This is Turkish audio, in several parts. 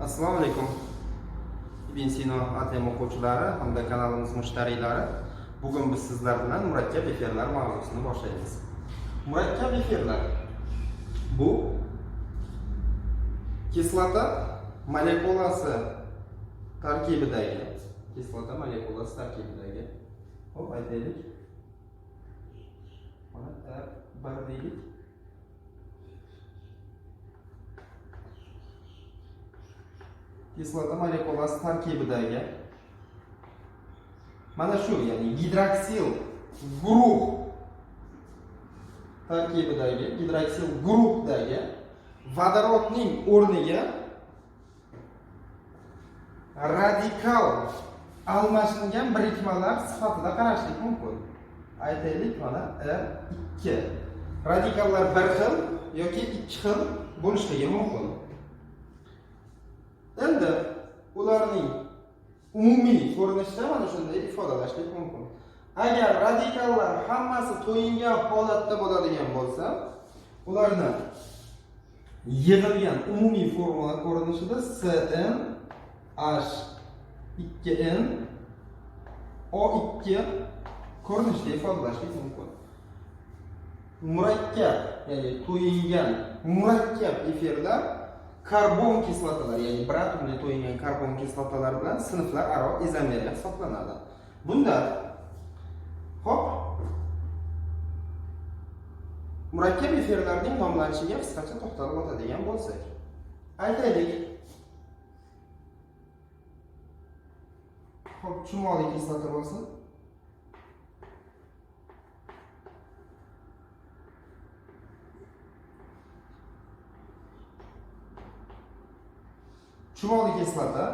assalomu alaykum. İbn sino atm o'quvchilari hamda kanalimiz mushtariylari bugun biz sizlar bilan murakkab efirlar mavzusini boshlaymiz. Murakkab efirlar. Bu kislota molekulasi tarkibidagi kislota molekulasi tarkibidagi. Hop aytaylik. Bir deylik kislota molekulasi tarkibidagi mana shu ya'ni gidroksil guruh tarkibidagi gidroksil guruhdagi vodorodning o'rniga radikal almashilgan birikmalar sifatida qarashlik mumkin aytaylik mana r ikki radikallar bir xil yoki ikki xil bo'lishligi mumkin endi ularning umumiy ko'rinishida mana shunday ifodalashlik mumkin. Agar radikallar hammasi to'yingan holatda bo'ladigan bo'lsa ularni yig'ilgan umumiy formula ko'rinishida cn h 2n o2 ko'rinishda ifodalashlik mumkin. Murakkab ya'ni to'yingan murakkab efirlar karbon kislotalar ya'ni atomli to'yingan karbon kislotalar bilan sinflar aro izomeriya hisoblanadi bunda hop murakkab efirlarning nomlanishiga qisqacha to'xtalib o'tadigan bo'lsak aytaylik. Hop chumoli kislota bo'lsin chumoli kislota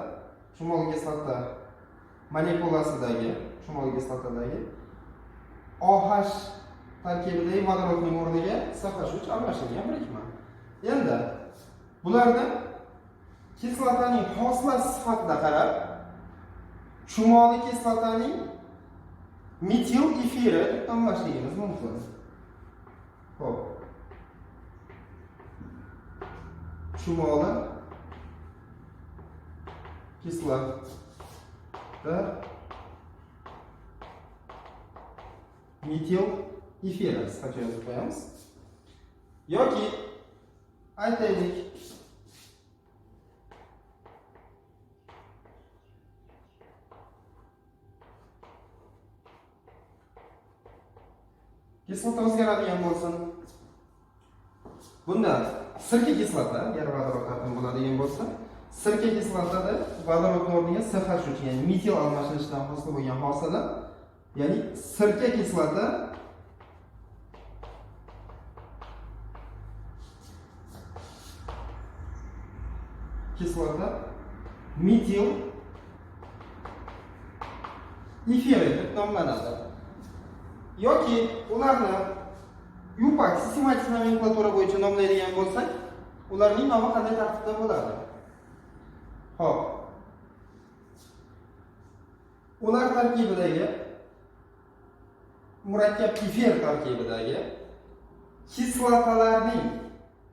chumoli kislota molekulasidagi chumoli kislotadagi OH tarkibidagi vodorodning o'rniga SH3 almashilgan birikma. Endi bularni kislotaning hosilasi sifatida qarab chumoli kislotaning metil efiri deb nomlashligimiz mumkin. Xo'p. Chumoli kislota metil efiri qisqacha yozib qo'yamiz yoki aytaylik kislota o'zgaradigan bo'lsin bunda sirka kislota atomi bo'ladigan bo'lsa sirka kislotada vodorod o'rniga SH3 ya'ni metil almashinishidan hosil bo'lgan hosila ya'ni sirka kislota kislota metil efiri deb nomlanadi yoki ularni yupak sistematik nomenklatura bo'yicha nomlaydigan bo'lsak ularning nomi qanday tartibda bo'ladi Hop. Ular tarkibidagi murakkab efir tarkibidagi kislotalarning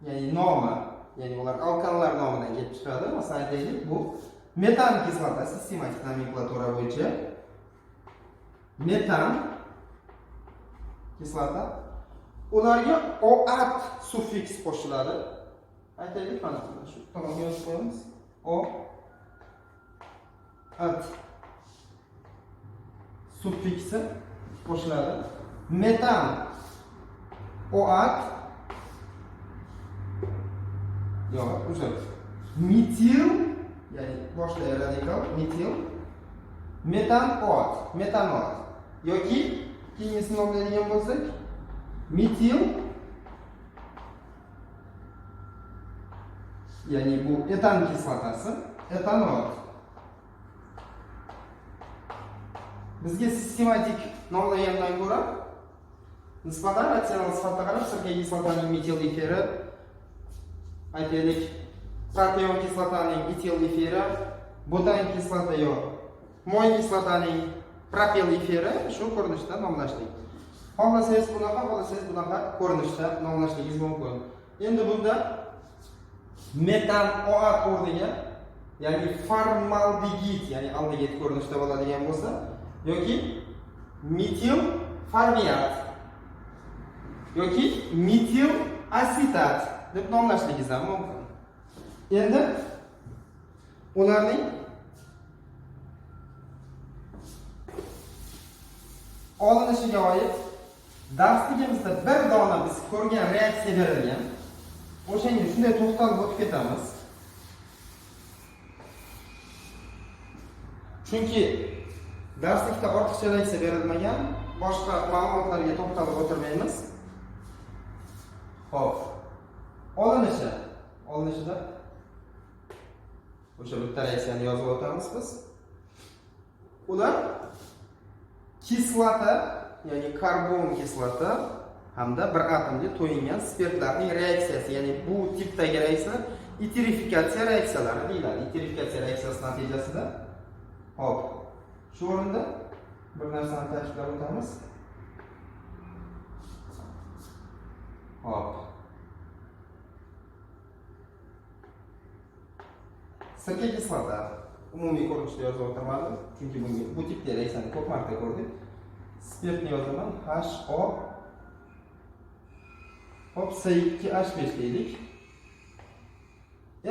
ya'ni nomi, ya'ni ular alkanlar nomidan kelib chiqadi. Masalan aytaylik, bu metan kislota sistematik nomenklatura bo'yicha metan kislota ularga oat suffiks qo'shiladi. Aytaylik, mana shu tomonga yozib qo'yamiz. O at suffiksi qo'shiladi. Metan OAT yo'q, o'sha metil ya'ni boshqa radikal metil metan OAT, metanol yoki keyingisini nomlaydigan bo'lsak metil ya'ni bu etan kislotasi etanol bizga sistematik nomlagandan ko'ra nisbatan ratsional sifatda qarab sirka kislotaning metil efiri aytaylik proteon kislotaning etil efiri butan kislota yo moy kislotaning propil efiri shu ko'rinishda nomlashlik xohlasangiz bunaqa xohlasangiz bunaqa ko'rinishda nomlashligingiz mumkin endi bunda metan OA o'rniga ya'ni formaldegid ya'ni aldegid ko'rinishda bo'ladigan bo'lsa yoki metil formiyat yoki metil asetat deb nomlashligingiz ham mumkin. Endi ularning olinishiga oid darsligimizda bir dona biz ko'rgan reaksiya berilgan. O'shanga shunday to'xtalib o'tib ketamiz. Chunki darslikda ortiqcha reaksiya berilmagan boshqa ma'lumotlarga to'xtalib o'tirmaymiz. Ho'p olinishi. Olinishida o'sha bitta reaksiyani yozib o'tamiz biz. Ular kislota ya'ni karbon kislota hamda bir atomga to'yingan spirtlarning reaksiyasi ya'ni bu tipdagi reaksiya itrifikatsiya reaksiyalari deyiladi. Itrifikatsiya reaksiyasi natijasida. Hop shu o'rinda bir narsani ta'kidlab o'tamiz hop. Sirka kislota umumiy ko'rinishda o'tirmadim chunki bunga bu tipdagi reaksiyani ko'p marta ko'rdik spirtni yozaman HO hop C2H5 deylik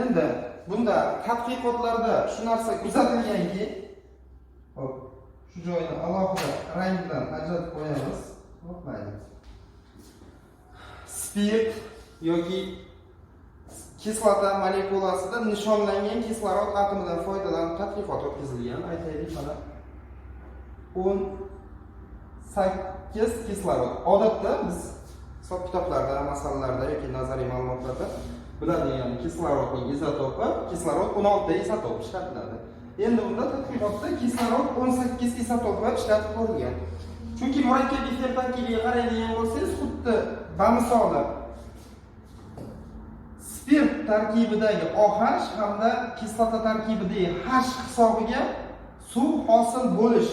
endi bunda tadqiqotlarda shu narsa kuzatilganki shu joyni alohida rang bilan ajratib qo'yamiz. Mayli spirt yoki kislota molekulasida nishonlangan kislorod atomidan foydalanib tadqiqot o'tkazilgan aytaylik. Mana o'n sakkiz kislorod. Odatda biz hisob kitoblarda masalalarda yoki nazariy ma'lumotlarda biladigan kislorodning izotopi kislorod o'n oltita izotop ishlatiladi. Endi unda tadqiqotda kislorod o'n sakkiz izotopi ishlatib ko'rilgan. Chunki murakkab efir qaraydigan bo'lsangiz xuddi bamisoli spirt tarkibidagi OH hamda kislota tarkibidagi H hisobiga suv hosil bo'lish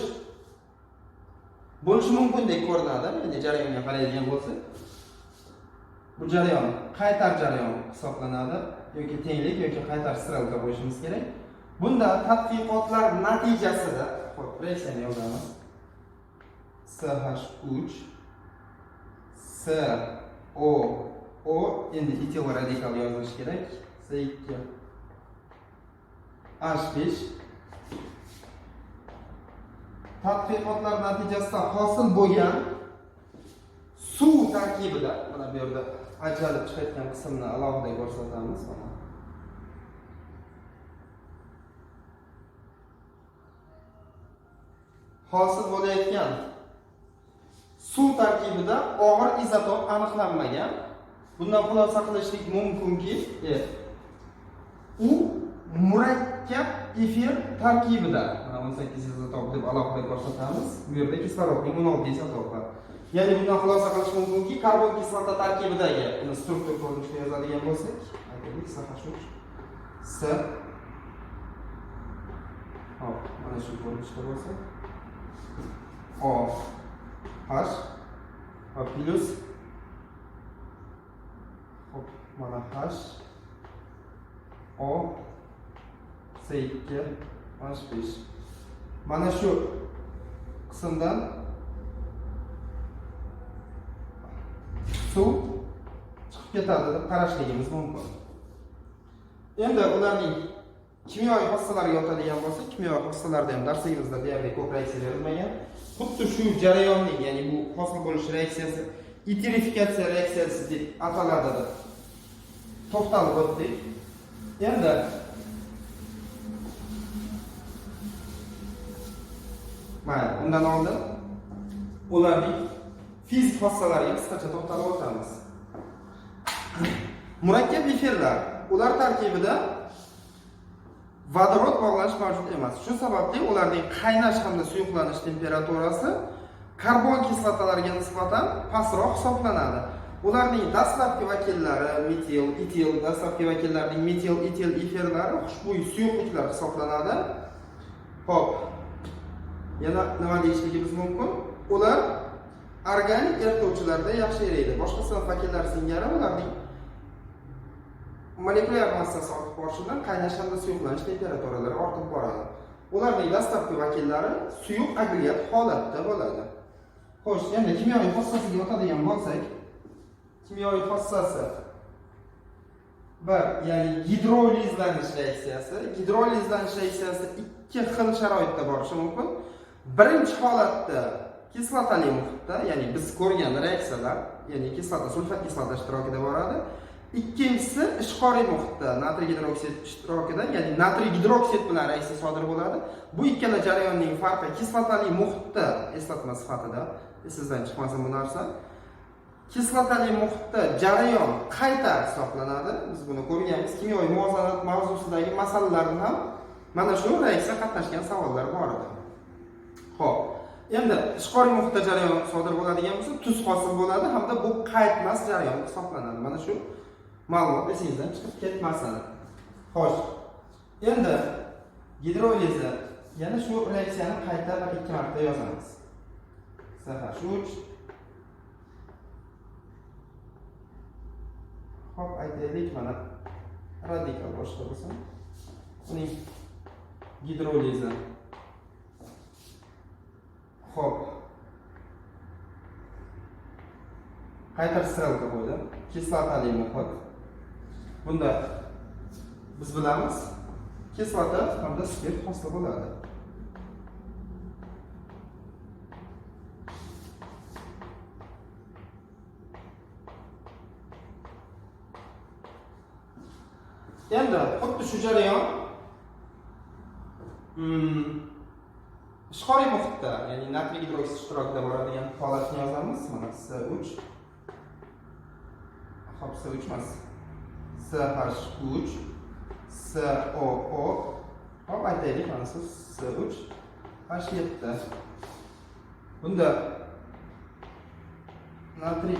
bo'lishi mumkindek ko'rinadi. Endi jarayonga qaraydigan bo'lsak bu jarayon qaytar jarayon hisoblanadi yoki tenglik yoki qaytar strelka qo'yishimiz kerak? Bunda tadqiqotlar natijasida hop reaksiyani yozamiz CH3 CO O endi etil radikal yozilishi kerak. C2 H5 tadqiqotlar natijasida hosil bo'lgan suv tarkibida mana bu yerda ajralib chiqayotgan qismni alohida ko'rsatamiz. Mana hosil bo'layotgan suv tarkibida og'ir izotop aniqlanmagan. Bundan xulosa qilishlik mumkinki e, u murakkab efir tarkibida o'n sakkiz izotop deb alohida ko'rsatamiz. Bu yerda kislorodning o'n olti izotopi ya'ni bundan xulosa qilish mumkinki karbon kislota tarkibidagi uni struktur ko'rinishda yozadigan bo'lsak aytaylik s. Hop mana shu ko'rinishda bo'lsa o h va plyus hop mana h o. C2 H5 mana shu qismdan suv chiqib ketadi deb qarashligimiz mumkin endi ularning kimyoviy xossalariga o'tadigan bo'lsak kimyoviy xossalarda ham darsligimizda deyarli ko'p reaksiya berilmagan xuddi shu jarayonning ya'ni bu hosil bo'lish reaksiyasi itrifikatsiya reaksiyasi deb ataladi deb to'xtalib o'tdik endi mayli undan oldin ularning fizik xossalariga qisqacha to'xtalib o'tamiz murakkab efirlar ular tarkibida vodorod bog'lanish mavjud emas. Shu sababli ularning qaynash hamda suyuqlanish temperaturasi karbon kislotalarga nisbatan pastroq hisoblanadi. Ularning dastlabki vakillari metil etil dastlabki vakillarining metil etil efirlari xushbo'y suyuqliklar hisoblanadi. Ho'p yana nima deyishligimiz mumkin? Ular organik erituvchilarda yaxshi eriydi. Boshqa sinf vakillari singari ularning molekulyar massasi ortib borishidan qaynash hamda suyuqlanish temperaturalari ortib boradi. Ularning dastlabki vakillari suyuq agregat holatda bo'ladi. Xo'sh endi kimyoviy xossasiga o'tadigan bo'lsak kimyoviy xossasi bir ya'ni gidrolizlanish reaksiyasi gidrolizlanish reaksiyasi ikki xil sharoitda bo'lishi mumkin. Birinchi holatda kislotali muhitda ya'ni biz ko'rgan reaksiyalar ya'ni kislota sulfat kislota ishtirokida boradi. Ikkinchisi ishqoriy muhitda natriy gidroksid ishtirokida ya'ni natriy gidroksid bilan reaksiya sodir bo'ladi. Bu ikkala jarayonning farqi kislotali muhitda eslatma sifatida. Esingizdan chiqmasin bu narsa. Kislotali muhitda jarayon qayta hisoblanadi. Biz buni ko'rganmiz. Kimyoviy muvozanat mavzusidagi masalalarni ham mana shu reaksiya qatnashgan savollar bor edi. Ho'p endi ishqoriy muhitda jarayon sodir bo'ladigan bo'lsa tuz hosil bo'ladi hamda bu qaytmas jarayon hisoblanadi. Mana shu ma'lumot esingizdan chiqib ketmasin xo'sh endi gidroliza yana shu reaksiyani qayta bir ikki marta yozamiz sh uch hop aytaylik mana radikal boshqa bo'lsin uning gidrolizi Hop. Qaytar strelka qo'ydim. Kislotali muhit. Bunda biz bilamiz, kislota hamda spirt hosil bo'ladi. Endi xuddi shu jarayon hmm, ishqoriy muhitda ya'ni natriy gidroksid ishtirokida bo'ladigan holatni yozamiz mana S3 hop c uch emas CH3 SOO hop aytaylik mana shu S3 H7 bunda natriy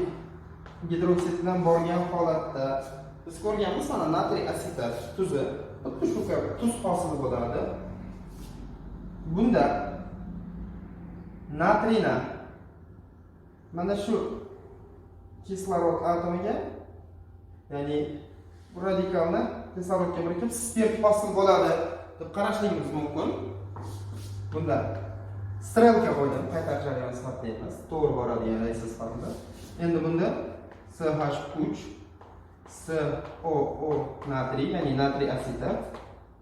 gidroksid bilan borgan holatda biz ko'rganmiz mana natriy asetat tuzi xuddi shu kabi tuz hosil bo'ladi bunda natriyni mana shu kislorod atomiga ya'ni radikalni kislorodga birikib spirt hosil bo'ladi deb qarashligimiz mumkin bunda strelka qo'ydim qaytar jarayon sifatida emas to'g'ri boradigan reaksiya sifatida endi bunda ch3 SOO natriy ya'ni natriy asetat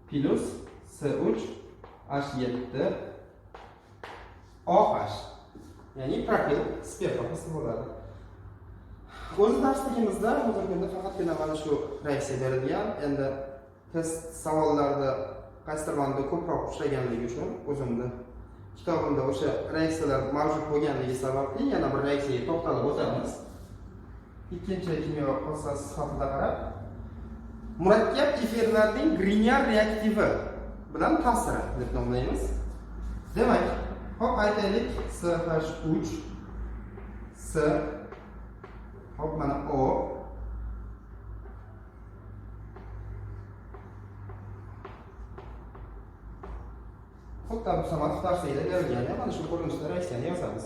plus S3 H7 OH ya'ni propil spirt hosil bo'ladi. O'zi darsligimizda hozirgi kunda faqatgina mana shu reaksiya berilgan. Endi test savollarida qaysidir ma'noda ko'proq ushlaganligi uchun o'zimni kitobimda o'sha reaksiyalar mavjud bo'lganligi sababli yana bir reaksiyaga to'xtalib o'tamiz. Ikkinchi kimyo xossasi sifatida qarab murakkab efirlarning Grignard reaktivi bilan ta'siri deb nomlaymiz. Demak, hop aytaylik CH3 S hop mana O Xuddi bu samat darsida berilgan, mana shu ko'rinishda reaksiyani yozamiz.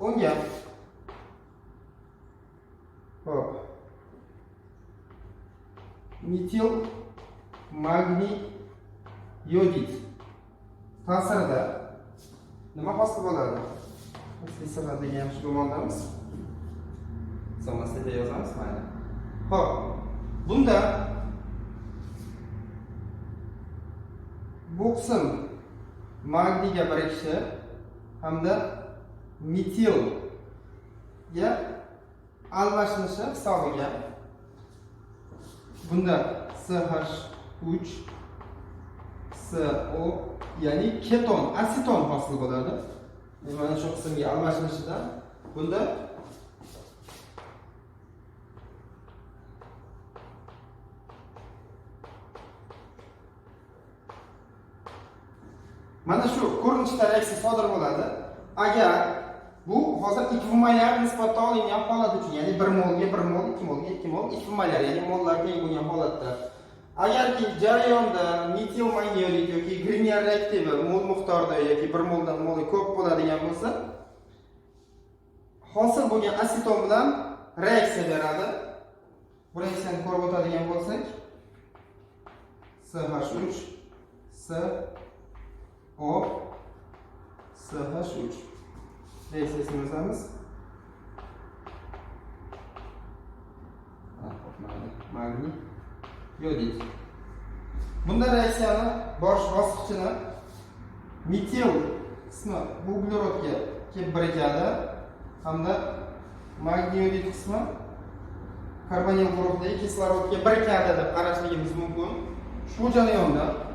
Unga hop. Metil magniy yodid ta'sirida nima hosil bo'ladi? Sislar degan yaxshi yozamiz mayli. Xo'p. Bunda bu qism magniyga birikishi hamda metilga almashinishi hisobiga bunda CH3 CO ya'ni keton, aseton hosil bo'ladi. Mana shu qismga almashinishidan bunda reaksiya sodir bo'ladi. Agar bu hozir ikkimalyar nisbatda olingan holat uchun, ya'ni 1 molga 1 mol, 2 molga 2 mol, ikkimalyar, ya'ni mollar teng bo'lgan holatda agarki jarayonda metil magniyolid yoki Grignard reaktivi mol miqdorida yoki 1 moldan molga ko'p bo'ladigan bo'lsa, hosil bo'lgan aseton bilan reaksiya beradi. bu reaksiyani ko'rib o'tadigan bo'lsak SH3 S O SH3 reaksiyasini yozamiz. Ha, hopmadi. Magniy yodid. Bunda reaksiyani bosh bosqichini metil qismi bu uglerodga kelib birikadi hamda magniy yodid qismi karbonil guruhdagi kislorodga birikadi deb qarashligimiz mumkin. Shu jarayonda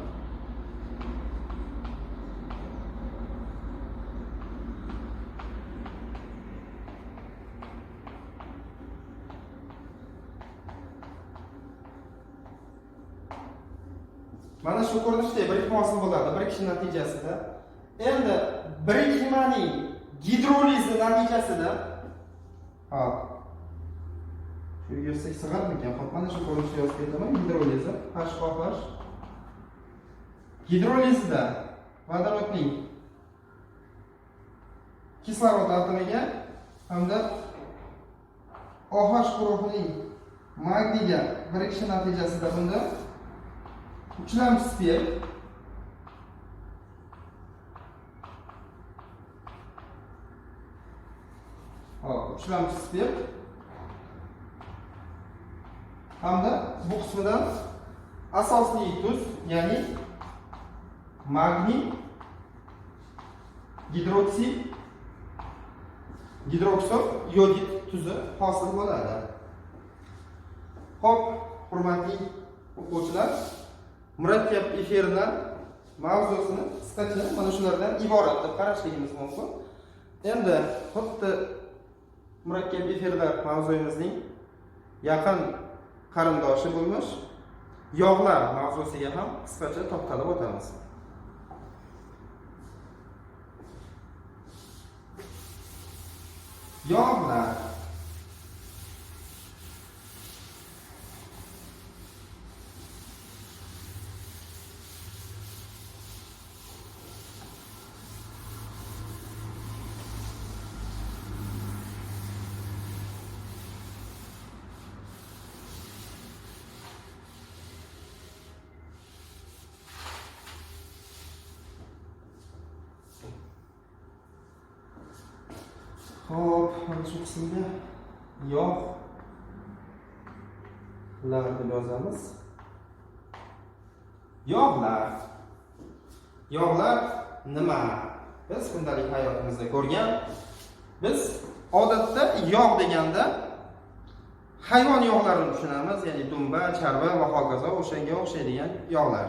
mana shu ko'rinishda birikma bo'ladi birikish natijasida. Endi birikmaning gidrolizi natijasida. Hop shu yozsak sig'armikan hop mana shu ko'rinishda yozib ketaman gidrolizi HOH gidrolizida vodorodning kislorod atomiga hamda OH guruhining magniyga birikishi natijasida bunda uchlamchi spirt hop uchlamchi spirt hamda bu qismidan asosiy tuz ya'ni magniy gidroksid gidroksol yodid tuzi hosil bo'ladi Xo'p, hurmatli o'quvchilar, murakkab efirlar mavzusini qisqacha mana shulardan iborat deb qarashligimiz mumkin. Endi xuddi murakkab efirlar mavzuyimizning yaqin qarindoshi bo'lmish yog'lar mavzusiga ham qisqacha to'xtalib o'tamiz. Yog'lar Hop, mana shu qismga yog'lar deb yozamiz. Yog'lar. Yog'lar nima? Biz kundalik hayotimizda ko'rgan biz odatda yog' deganda hayvon yog'larini tushunamiz, ya'ni dumba, charva va hokazo o'shanga o'xshaydigan yog'lar.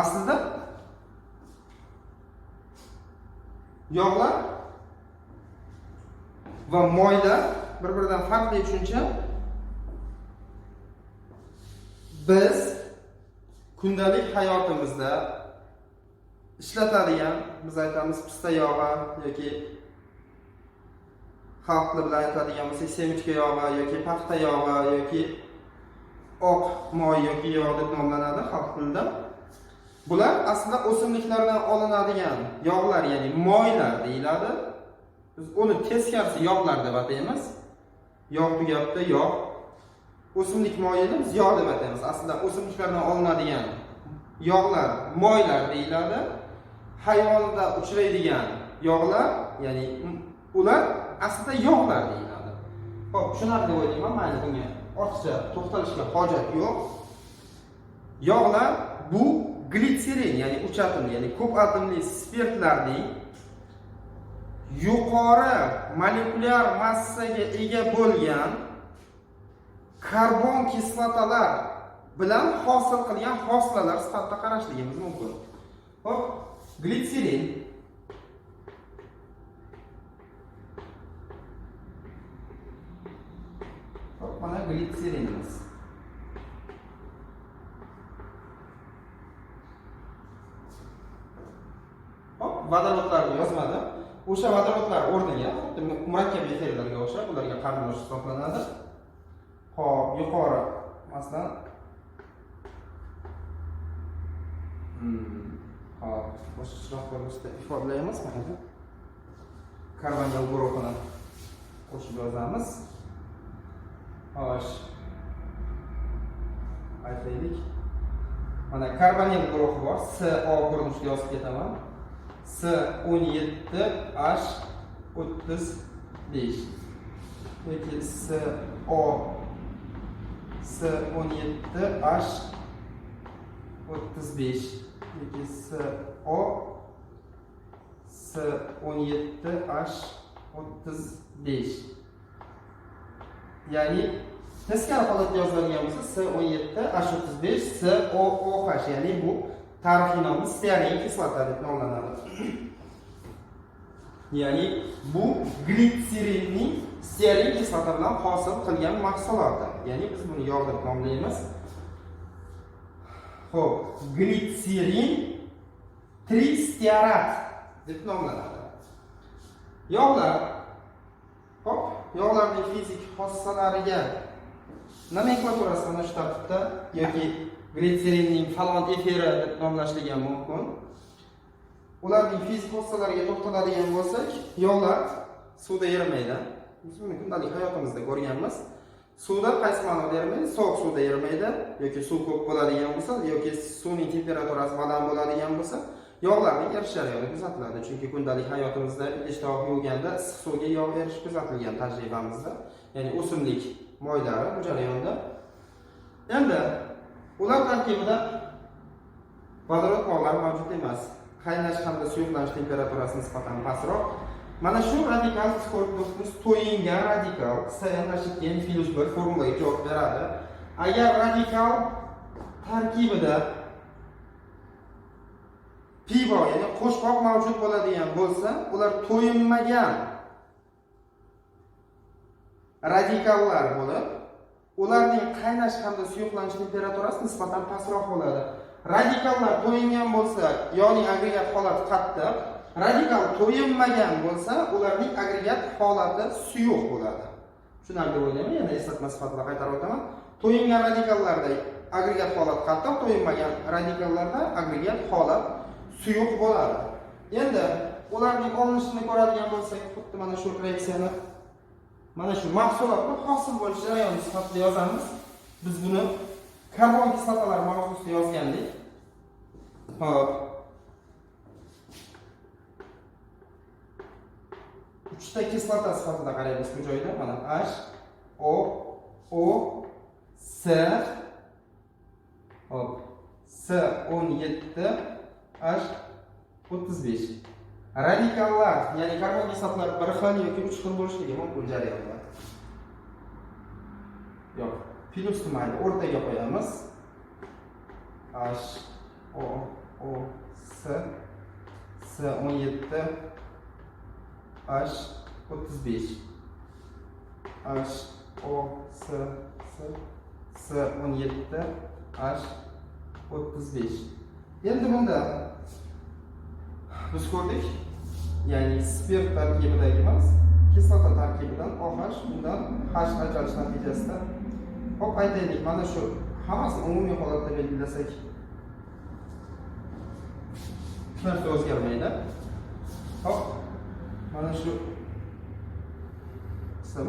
Aslida yog'lar va moylar bir-biridan farqli tushuncha. Biz kundalik hayotimizda ishlatadigan, biz aytamiz pista yog'i yoki xalq tili bilan aytadigan bo'lsak semichka yog'i yoki paxta yog'i yoki oq moy yoki yog' deb nomlanadi xalq tilida. Bular aslida o'simliklardan olinadigan yog'lar, ya'ni moylar deyiladi. Biz uni teskarisi yog'lar deb ataymiz. Yog' tugabdi, yog'. O'simlik moyini biz yog' deb ataymiz. Aslida o'simliklardan olinadigan yog'lar, moylar deyiladi. Hayvonda uchraydigan yog'lar, ya'ni ular aslida yog'lar deyiladi. Xo'p, tushunarli deb o'ylayman. Mayli bunga ortiqcha to'xtalishga hojat yo'q. Yog'lar bu glitserin, ya'ni uch ya'ni ko'p atomli spirtlarning yuqori molekulyar massaga ega bo'lgan karbon kislotalar bilan hosil qilgan hosilalar sifatida qarashligimiz mumkin. ho'p glitserin murakkab efirlarga o'xshab ularga qarindosh hisoblanadi. Hop, yuqori masalan Hmm. Hop, boshqacharoq ko'rinishda ifodalaymiz mana. Karbonil guruhini qo'shib yozamiz. Xo'sh. aytaylik mana karbonil guruhi bor SO ko'rinishida yozib ketaman S17H 35 yoki SO S17H 35 yoki SO S17H 35 ya'ni teskari holatda yoziladigan bo'lsa S17 H35 SOOH ya'ni bu tarixiy nomi stearin kislota deb nomlanadi ya'ni bu glitserinning stearin kislota bilan hosil qilgan mahsuloti. Ya'ni biz buni yog' deb nomlaymiz ho'p glitserin tristearat deb nomlanadi. Yog'lar hop yog'larning fizik xossalariga nomenklaturasi mana shu tartibda yoki glitserinning falon efiri deb nomlashligim mumkin. Ularning fizik xossalariga to'xtaladigan bo'lsak yog'lar suvda erimaydi biz buni kundalik hayotimizda ko'rganmiz suvda qaysi ma'noda erimaydi sovuq suvda erimaydi yoki suv ko'p bo'ladigan bo'lsa yoki suvning temperaturasi baland bo'ladigan bo'lsa yog'larning erish jarayoni kuzatiladi chunki kundalik hayotimizda idish tovoq yuvganda issiq suvga yog' erish kuzatilgan tajribamizda ya'ni o'simlik moylari bu jarayonda endi ular tarkibida vodorod mollari mavjud emas qaynash hamda suyuqlanish temperaturasi nisbatan pastroq. Mana shu radikal ko'rib to'yingan radikal cn minus bir formulaga javob beradi. Agar radikal tarkibida pivo ya'ni qo'shqoq mavjud bo'ladigan bo'lsa ular to'yinmagan radikallar bo'lib ularning qaynash hamda suyuqlanish temperaturasi nisbatan pastroq bo'ladi. Radikallar to'yingan bo'lsa yog'ning agregat holati qattiq. Radikal to'yinmagan bo'lsa ularning agregat holati suyuq bo'ladi. Tushunarli deb o'ylayman yana eslatma sifatida qaytarib o'taman. To'yingan radikallarda agregat holat qattiq to'yinmagan radikallarda agregat holat suyuq bo'ladi. Endi ularning olinishini ko'radigan bo'lsak xuddi mana shu reaksiyani mana shu mahsulotni hosil bo'lish jarayoni sifatida yozamiz. Biz buni karbon kislotalar mavzusida yozgandik hop. Uchta kislota sifatida qaraymiz bu joyda. Mana h o o s. Hop. S o'n yetti h o'ttiz besh radikallar ya'ni karbon kislotalar bir xil yoki uch xil bo'lishligi mumkin jarayonda yo'q plyusni mayli o'rtaga qo'yamiz h o o s s o'n yetti h o'ttiz besh h o s s s o'n yetti h o'ttiz besh endi bunda biz ko'rdik ya'ni spirt tarkibidagi emas kislota tarkibidan oh bundan h ajralish natijasida hop aytaylik mana shu hammasini umumiy holatda belgilasak hech narsa o'zgarmaydi hop. Mana shu qism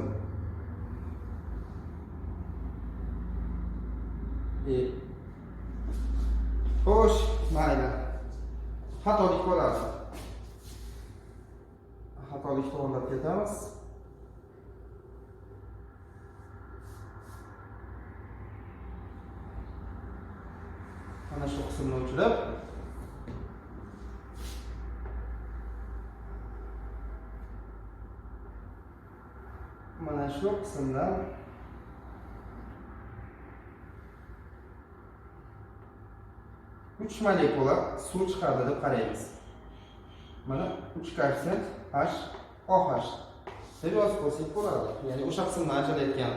e xo'sh mayli xatolik bo'ladi xatolik to'g'irlab ketamiz mana shu qismni o'chirib mana shu qismdan uch molekula suv chiqadi deb qaraymiz mana uch koeffitsient h oh deb yozib qo'ysak bo'ladi ya'ni o'sha qismni ajratgan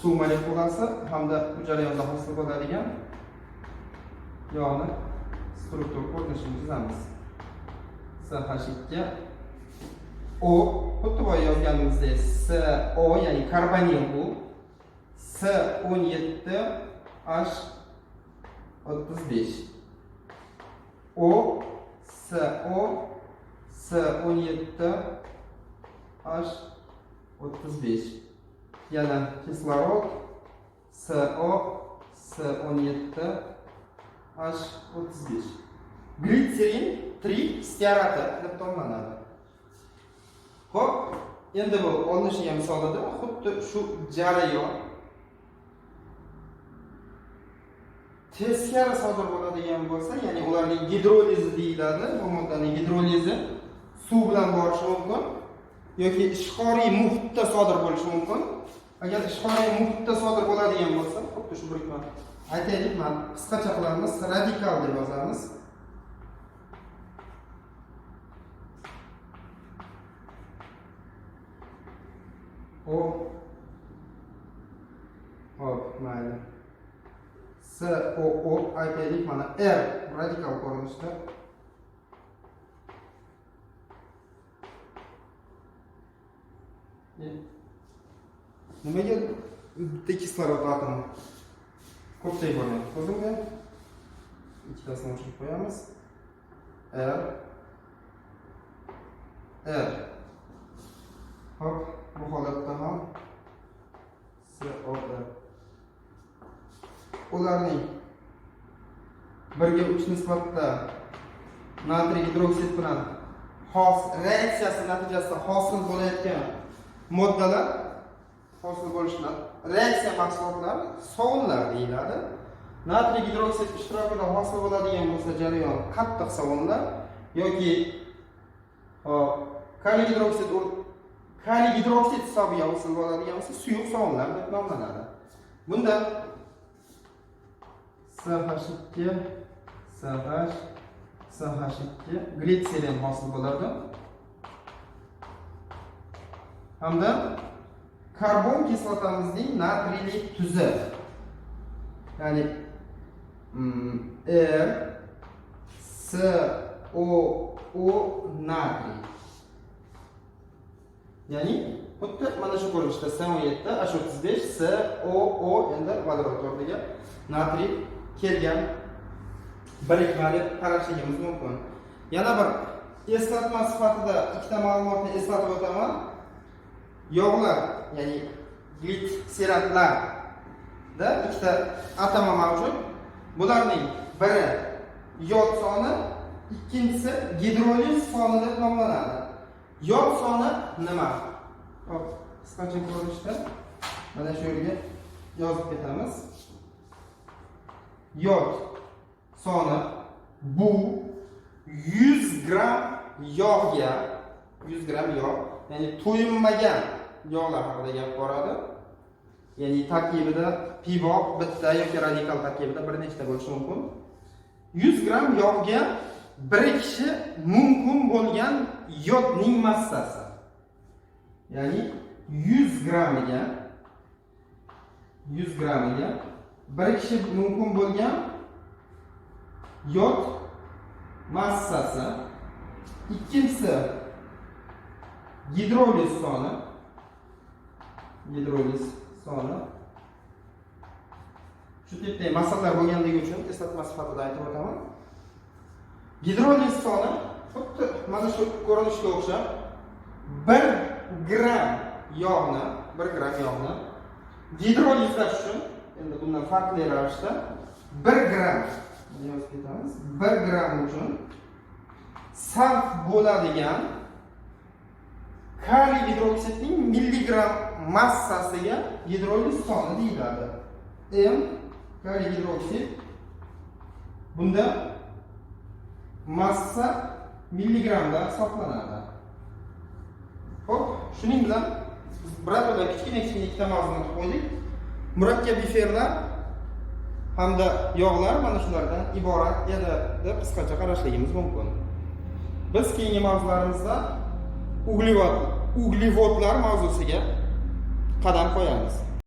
suv molekulasi hamda bu jarayonda hosil bo'ladigan yog'ni struktur ko'rinishini chizamiz ch2 o xuddi boya yozganimizdek so ya'ni karbonil bu s17 h o'ttiz besh o so s o'n yetti h o'ttiz besh yana kislorod so S17 H35 glitserin 3 stearati deb nomlanadi ho'p endi bu olinishiga misolida xuddi shu jarayon teskari sodir bo'ladigan bo'lsa ya'ni ularning gidrolizi deyiladi bu moddaning gidrolizi suv bilan borishi mumkin yoki ishqoriy muhitda sodir bo'lishi mumkin agar ishqoriy muhitda sodir bo'ladigan bo'lsa xuddi shu birikma aytaylik qisqacha qilamiz radikal deb yozamiz o hop mayli s o o aytaylik mana r radikal ko'rinishda nimaga bitta kislorod atomi ko'pchilik bo'lyapti ko'rdingmi ikkitasini o'chirib qo'yamiz r r hop bu holatda ham SOD ularning birga uch nisbatda natriy gidroksid bilan hos reaksiyasi natijasida hosil bo'layotgan moddalar hosil bo'lishidan reaksiya mahsulotlari sovunlar deyiladi natriy gidroksid ishtirokida hosil bo'ladigan bo'lsa jarayon qattiq sovunlar yoki kaliy gidroksid kaliy gidroksid hisobiga hosil bo'ladigan bo'lsa suyuq sovunlar deb nomlanadi bunda SH2 SH SH2 glitserin hosil bo'ladi hamda karbon kislotamizning natriyli tuzi ya'ni R S O O natriy ya'ni xuddi mana shu ko'rinishda S17 H35 S O O endi vodorod o'rniga natriy kelgan birikma deb qarashligimiz mumkin yana bir eslatma sifatida ikkita ma'lumotni eslatib o'taman yog'lar ya'ni glitseratlarda ikkita atama mavjud. Bularning biri yod soni ikkinchisi gidroliz soni deb nomlanadi. Yod soni nima? Hop qisqacha ko'rinishda mana shu yerga yozib ketamiz. Yod soni bu 100 gram yog'ga 100 gram yog' ya'ni to'yinmagan yog'lar haqida gap boradi ya'ni tarkibida pivo bitta yoki radikal tarkibida bir nechta bo'lishi mumkin. 100 gramm yog'ga birikishi mumkin bo'lgan yodning massasi. Ya'ni 100 gramiga 100 gramiga birikishi mumkin bo'lgan yod massasi. Ikkinchisi gidroliz soni. Gidroliz soni. Shu tipdagi masalalar bo'lganligi uchun eslatma sifatida aytib o'taman. Gidroliz soni xuddi mana shu ko'rinishga o'xshab bir gramm yog'ni bir gramm yog'ni gidrolizlash uchun endi bundan farqli ravishda bir gramm yozib ketamiz bir gramm uchun sarf bo'ladigan kaliy gidroksidning milligram massasiga gidroliz soni deyiladi. M kaliy gidroksid bunda massa milligramda hisoblanadi. Ho'p shuning bilan birodarlar kichkina kichkina ikkita mavzuni qo'ydik. Murakkab eferlar hamda yog'lar mana shulardan iborat edi deb qisqacha qarashligimiz mumkin. Biz keyingi mavzularimizda uglevodlar mavzusiga qadam qo'yamiz